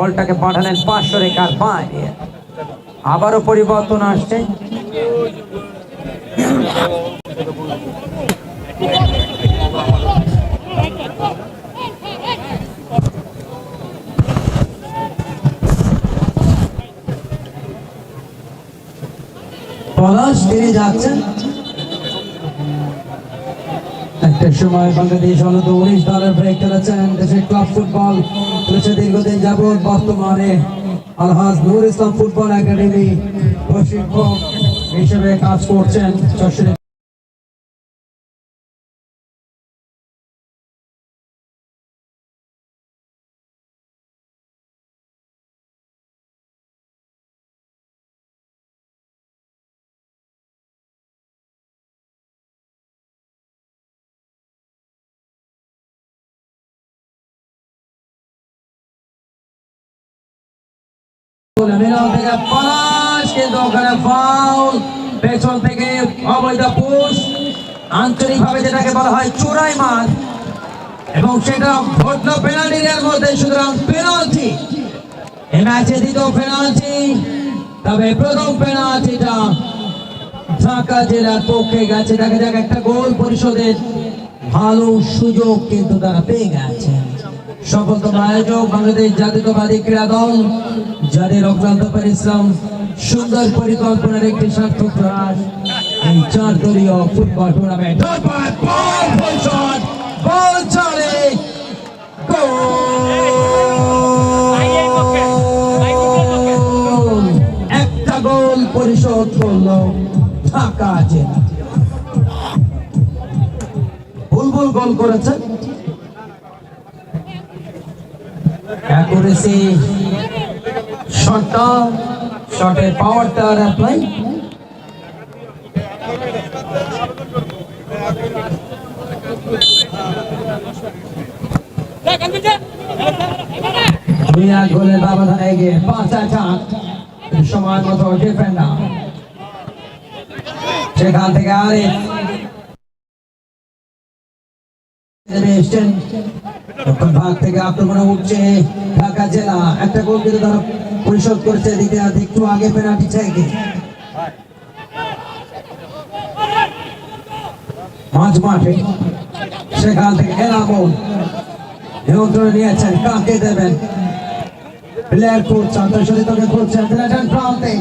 বলটাকে পাঠালেন পাঁচশো রেখার বাইরে আবারও পরিবর্তন আসছে। একটা সময় বাংলাদেশ অনূর্ধ্ব উনিশ দলের ব্রেক খেলেছেন। দেশের ক্লাব ফুটবল খেলেছে দীর্ঘদিন যাবৎ বর্তমানে আলহাজ নুর ইসলাম ফুটবল একাডেমি প্রশিক্ষক হিসেবে কাজ করছেন মিলন থেকে পলাশ কিন্তু ওখানে ফাউল পেছন থেকে অবৈধ পুশ। আঞ্চলিকভাবে যেটাকে বলা হয় চোরাই মার। এবং সেটা ঘটলো পেনাল্টি মধ্যে, সুতরাং পেনাল্টি। এই ম্যাচে দ্বিতীয় পেনাল্টি। তবে প্রথম পেনাল্টিটা ঢাকা জেলার পক্ষে গেছে। দেখা যাক একটা গোল পরিষদের ভালো সুযোগ কিন্তু তারা পেয়ে গেছে। সফলতম আয়োজক বাংলাদেশ জাতীয়তাবাদী ক্রীড়া দল যাদের অক্লান্ত পরিশ্রম সুন্দর পরিকল্পনার একটি সার্থক প্রয়াস এই চার দলীয় ফুটবল টুর্নামেন্ট একটা গোল পরিশোধ করল ঢাকা বুলবুল গোল করেছে। অ্যাকুরেসি। শটটা শটের পাওয়ারটা আর অ্যাপ্লাই এক গোলের ব্যবধান এগিয়ে, পাঁচ অ্যাটাক সময় মতো সেখান থেকে দক্ষিণ ভাগ থেকে আক্রমণে উঠছে ঢাকা জেলা। একটা গোল কিন্তু তারা পরিশোধ করেছে দিতে একটু আগে পেনাল্টি চাইকে মাঝ মাঠে সেখান থেকে নিয়েছেন, কাকে দেবেন? প্লেয়ার কোচ প্রান্তে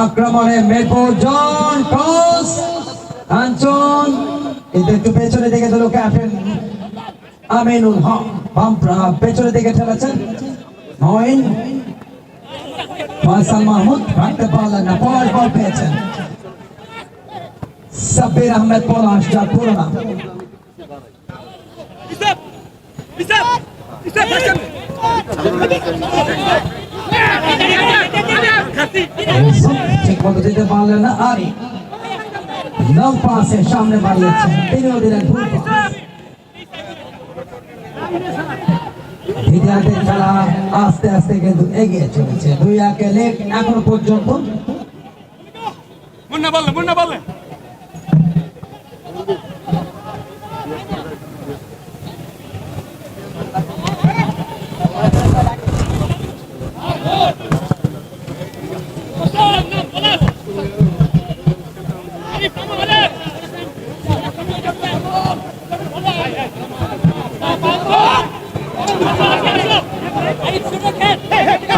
আক্রমণে জন ক্রস কাঞ্চন কিন্তু একটু পেছনে দিকে দিল ক্যাপ্টেন আমিনুল হক বাম প্রা- পেছনে দিকে ঠেলেছেন। মহিন ফয়সাল মাহমুদ রাখতে পারলেন না পলাশ বল পেয়েছেন। সাব্বির আহমেদ পলাশ যার পুরো না। আরে। লং পাসে সামনে বাড়িয়েছেন। তিনিও দিলেন ভুল পাস। দ্বিতীয়ার্ধের খেলা আস্তে আস্তে কিন্তু এগিয়ে চলেছে। দুই একে লেট এখন পর্যন্ত। মুন্না বললে মুন্না বললেন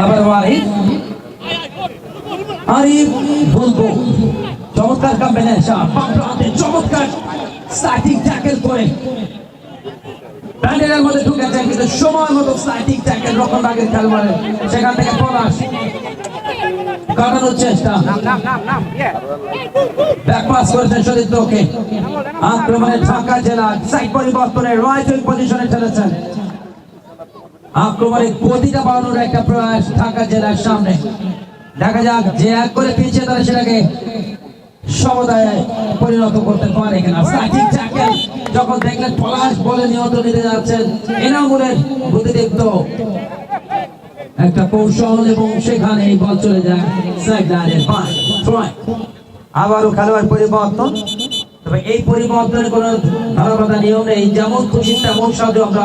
আবার ওয়াহিদ আরিফ বলব চমৎকার প্রান্তে চমৎকার স্টার্টিং করে। প্যান্ডেলের মধ্যে ঢুকেছেন কিন্তু সময় মতো স্টার্টিং রকম খেলোয়াড় সেখান থেকে পলাশ। কাটানোর চেষ্টা। ব্যাক পাস করেছেন সতীর্থকে আক্রমণে ঢাকা জেলা সাইড পরিবর্তনে উইং পজিশনে চলেছেন আক্রমণে গতিটা বাড়ানোর একটা প্রয়াস ঢাকা জেলার সামনে। দেখা যাক যে এক করে পিছিয়ে তারা সেটাকে সমুদায় পরিণত করতে পারে কিনা। যখন দেখলেন পলাশ বলে নিয়ন্ত্রণ নিতে যাচ্ছেন এনামুলের অতিরিক্ত একটা কৌশল এবং সেখানে এই বল চলে যায় আবারও খেলোয়াড় পরিবর্তন। এই পরিবর্তনে কোনো ধারাবাধা নিয়ম নেই যেমন খুশি তেমন সাজো আমরা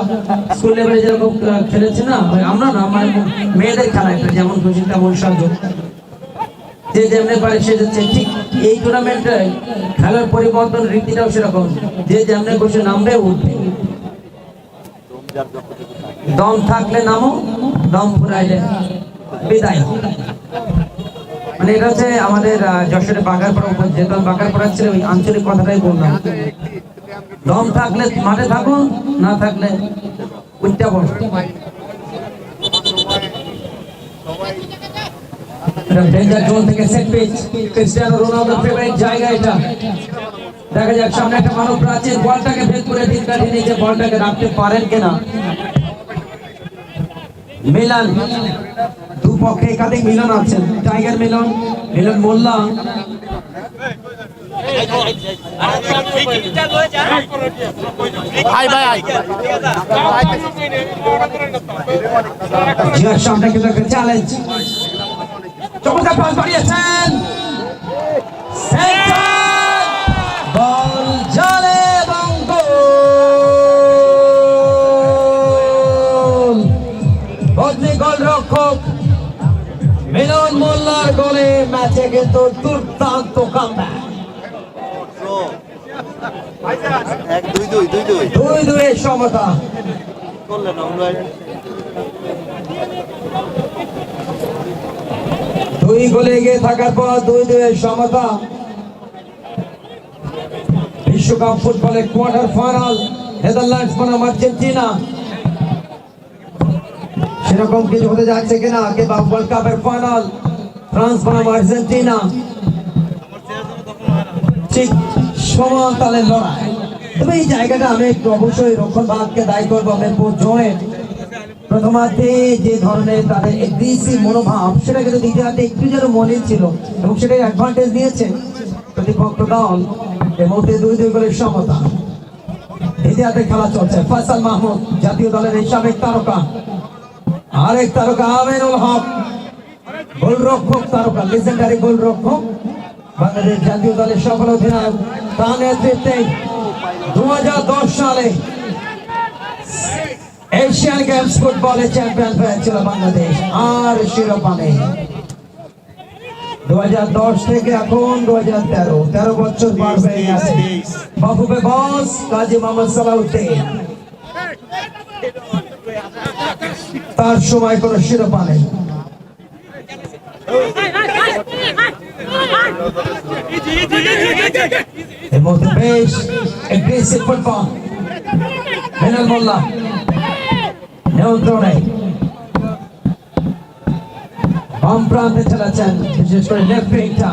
স্কুল লেভেলে যেরকম খেলেছি না আমরা না মানে মেয়েদের খেলা এটা যেমন খুশি তেমন সাজো। যে যেমনি পারে সে যাচ্ছে ঠিক এই টুর্নামেন্টে খেলার পরিবর্তন রীতিটাও সেরকম, যে যেমনি খুশি নামবে উঠবে। দম থাকলে নামো, দম ফুরাইলে বিদায়। মানে এটা হচ্ছে আমাদের যশোরের যশোরে বাগারপাড়া আমি বাগারপাড়া ছিল, ওই আঞ্চলিক কথাটাই বললাম। দম থাকলে মাঠে থাকো না থাকলে উঠতে ফেভারিট জায়গা এটা। দেখা যাক, সামনে একটা মানব প্রাচীর বলটাকে ভেদ করে তিন কাঠি নিচে বলটাকে রাখতে পারেন কিনা। মিলান দুপক্ষে একাধিক মিলন আছেন টাইগার মিলন মিলন মোল্লা। সামনে কিন্তু একটা চ্যালেঞ্জ চমৎকার পাস বাড়িয়েছেন। সেন্টার মোল্লার ম্যাচে কিন্তু দুর্দান্ত কামব্যাক দুই দুই দুই দুই। দুই দুই সমতা। করলেন দুই গোলে এগিয়ে থাকার পর দুই দুই সমতা। বিশ্বকাপ ফুটবলের কোয়ার্টার ফাইনাল নেদারল্যান্ডস বনাম আর্জেন্টিনা। সেরকম কিছু হতে যাচ্ছে কিনা? কিংবা ওয়ার্ল্ড কাপের ফাইনাল ফ্রান্স বনাম আর্জেন্টিনা। ঠিক সমান তালের লড়াই। তবে এই জায়গাটা আমি একটু অবশ্যই রক্ষণ ভাগকে দায়ী করব মেরপুর জয়ের প্রথমার্ধে যে ধরনের তাদের এগ্রেসিভ মনোভাব, সেটা কিন্তু দ্বিতীয়ার্ধে একটু যেন মনে ছিল এবং সেটাই অ্যাডভান্টেজ নিয়েছে প্রতিপক্ষ দল। এই মুহূর্তে দুই দুই গোলের সমতা। দ্বিতীয়ার্ধে খেলা চলছে। ফয়সাল মাহমুদ জাতীয় দলের এই সাবেক তারকা। আরেক তারকা আমিনুল হক। গোলরক্ষক তারকা লেজেন্ডারি গোলরক্ষক। বাংলাদেশ জাতীয় দলের সফল অধিনায়ক তার নেতৃত্বে দু সালে এশিয়ান গেমস ফুটবলে চ্যাম্পিয়ন হয়েছিল বাংলাদেশ আর শিরোপা নেই দু থেকে এখন দু হাজার তেরো তেরো বছর পার হয়ে গেছে। বাবুবে বস কাজী মোহাম্মদ সালাউদ্দিন। তার সময় কোনো শিরোপা নেই। মধ্যে বেশ এগ্রেসিভ ফুটবল মেনাল মোল্লা। নিয়ন্ত্রণে। বাম প্রান্তে চালাচ্ছেন, বিশেষ করে লেফট উইংটা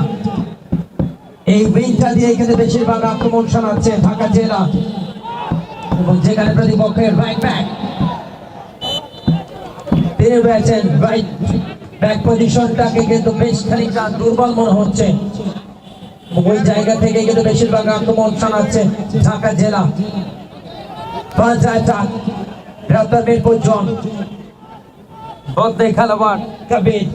এই উইংটা দিয়ে কিন্তু বেশিরভাগ আক্রমণ শোনাচ্ছে ঢাকা জেলা এবং যেখানে প্রতিপক্ষের রাইট ব্যাক তিনি রয়েছেন রাইট ব্যাক পজিশনটাকে কিন্তু বেশ খানিকটা দুর্বল মনে হচ্ছে। ওই জায়গা থেকে কিন্তু বেশিরভাগ আক্রমণ শোনাচ্ছে ঢাকা জেলা। গ্রেপ্তার মিরপুর জন। বদলে খেলোয়াড় কবির।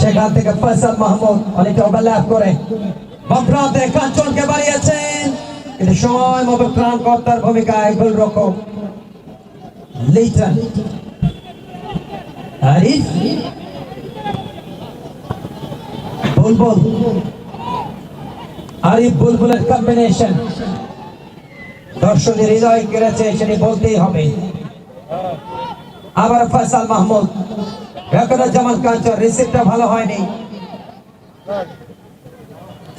সেখান থেকে ফয়সাল মাহমুদ অনেকটা ওভারল্যাপ করে। বামপ্রান্তে কাঞ্চনকে বাড়িয়েছেন। কিন্তু সময় মতো ত্রাণকর্তার ভূমিকায় গোলরক্ষক লিটন। আরিফ বুলবুল আরিফ বুলবুলের কম্বিনেশন দর্শকের হৃদয় কেড়েছে, সেটি বলতেই হবে। আবার ফয়সাল মাহমুদ। জামান কাঞ্চন রিসিভটা ভালো হয়নি।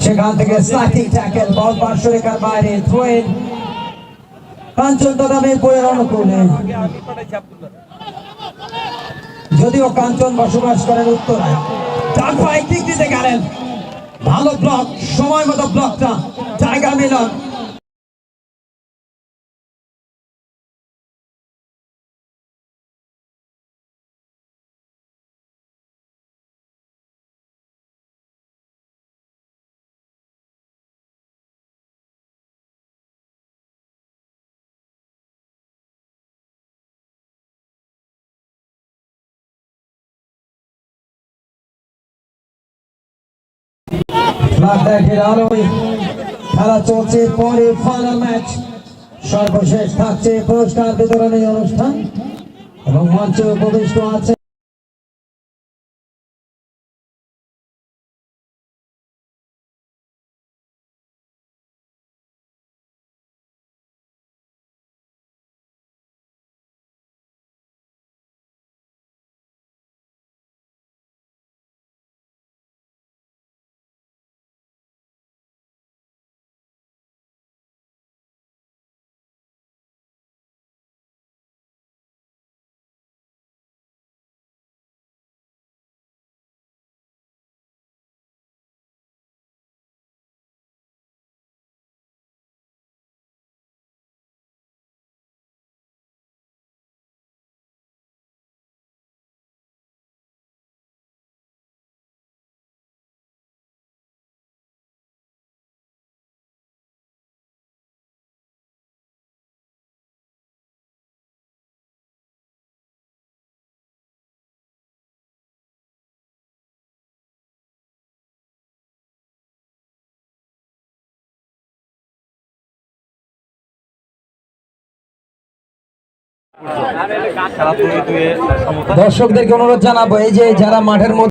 সেখান থেকে স্লাইডিং ট্যাকেল বল পার্শ্ব রেখার বাইরে থ্রোইন কাঞ্চন তথা মিরপুরের অনুকূলে। যদিও কাঞ্চন বসবাস করেন উত্তরায়। তারপর পায়ে দিক দিতে গেলেন। ভালো ব্লক সময় মতো ব্লকটা জায়গা মিলন। সর্বশেষ থাকছে পুরস্কার বিতরণী অনুষ্ঠান এবং মঞ্চে উপবিষ্ট আছে দর্শকদেরকে অনুরোধ জানাব এই যে যারা মাঠের মধ্যে